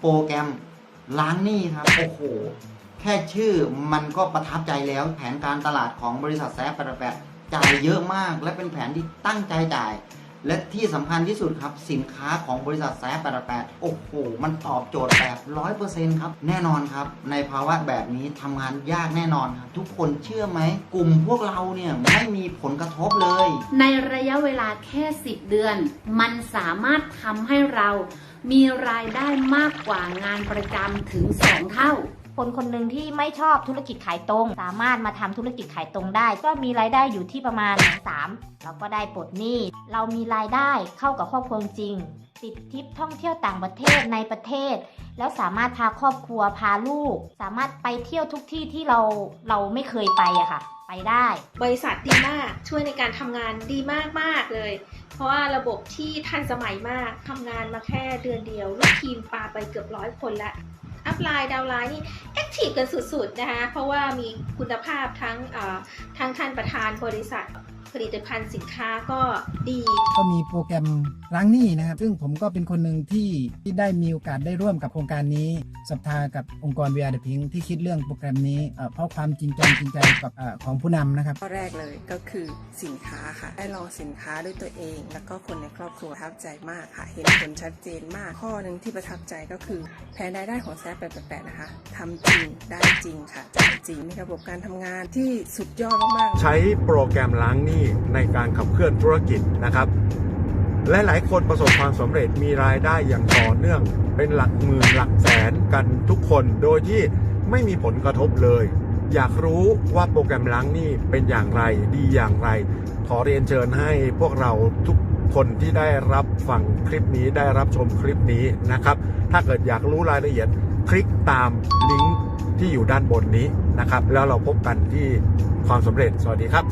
โปรแกรมล้างหนี้ครับ โอ้โห แค่ชื่อมันก็ประทับใจแล้ว แผนการตลาดของบริษัทแซฟแปดแปจ่ายเยอะมาก และเป็นแผนที่ตั้งใจจ่าย และที่สำคัญที่สุดครับ สินค้าของบริษัทแซฟแปดแปดโอ้โห มันตอบโจทย์แบบร้อยเปอร์เซ็นต์ครับ แน่นอนครับ ในภาวะแบบนี้ทำงานยากแน่นอนครับ ทุกคนเชื่อไหม กลุ่มพวกเราเนี่ย ไม่มีผลกระทบเลย ในระยะเวลาแค่ 10 เดือน มันสามารถทำให้เรามีรายได้มากกว่างานประจำถึง 2 เท่า คนคนหนึ่งที่ไม่ชอบธุรกิจขายตรง สามารถมาทำธุรกิจขายตรงได้ ก็มีรายได้อยู่ที่ประมาณ 3 เราก็ได้ปลดหนี้ เรามีรายได้เข้ากับครอบครัวจริง ติดทริปท่องเที่ยวต่างประเทศในประเทศ แล้วสามารถพาครอบครัวพาลูก สามารถไปเที่ยวทุกที่ที่เราเราไม่เคยไปอะค่ะ ไปได้ บริษัทดีมากช่วยในการทำงานดีมากๆเลย เพราะว่าระบบที่ทันสมัยมากทำงานมาแค่เดือนเดียวลูกทีมปาไปเกือบร้อยคนละ อัพไลน์ดาวไลน์นี่แอคทีฟกันสุดๆนะคะ เพราะว่ามีคุณภาพทั้งทั้งท่านประธานบริษัท ผลิตภัณฑ์สินค้าก็ดี ก็มีโปรแกรมล้างหนี้นะครับ ซึ่งผมก็เป็นคนหนึ่งที่ที่ได้มีโอกาสได้ร่วมกับโครงการนี้ศรัทธากับองค์กร VR The Pink ที่คิดเรื่องโปรแกรมนี้เอ่อเพราะความจริงจังจริงใจกับเออของผู้นำนะครับ ข้อแรกเลยก็คือสินค้าค่ะ ได้ลองสินค้าด้วยตัวเอง แล้วก็คนในครอบครัวประทับใจมากค่ะ เห็นผลชัดเจนมาก ข้อหนึ่งที่ประทับใจก็คือ แผนรายได้ของแซฟแปดนะคะทำจริงได้จริงค่ะจ่ายจริงมีระบบการทำงานที่สุดยอดมากๆ ใช้โปรแกรมล้างหนี้ในการขับเคลื่อนธุรกิจนะครับและหลายคนประสบความสำเร็จมีรายได้อย่างต่อเนื่อง เป็นหลักหมื่นหลักแสนกันทุกคนโดยที่ไม่มีผลกระทบเลย อยากรู้ว่าโปรแกรมล้างหนี้เป็นอย่างไรดีอย่างไร ขอเรียนเชิญให้พวกเราทุกคนที่ได้รับฟังคลิปนี้ได้รับชมคลิปนี้นะครับ ถ้าเกิดอยากรู้รายละเอียดคลิกตามลิงก์ ที่อยู่ด้านบนนี้นะครับ แล้วเราพบกันที่ความสำเร็จสวัสดีครับ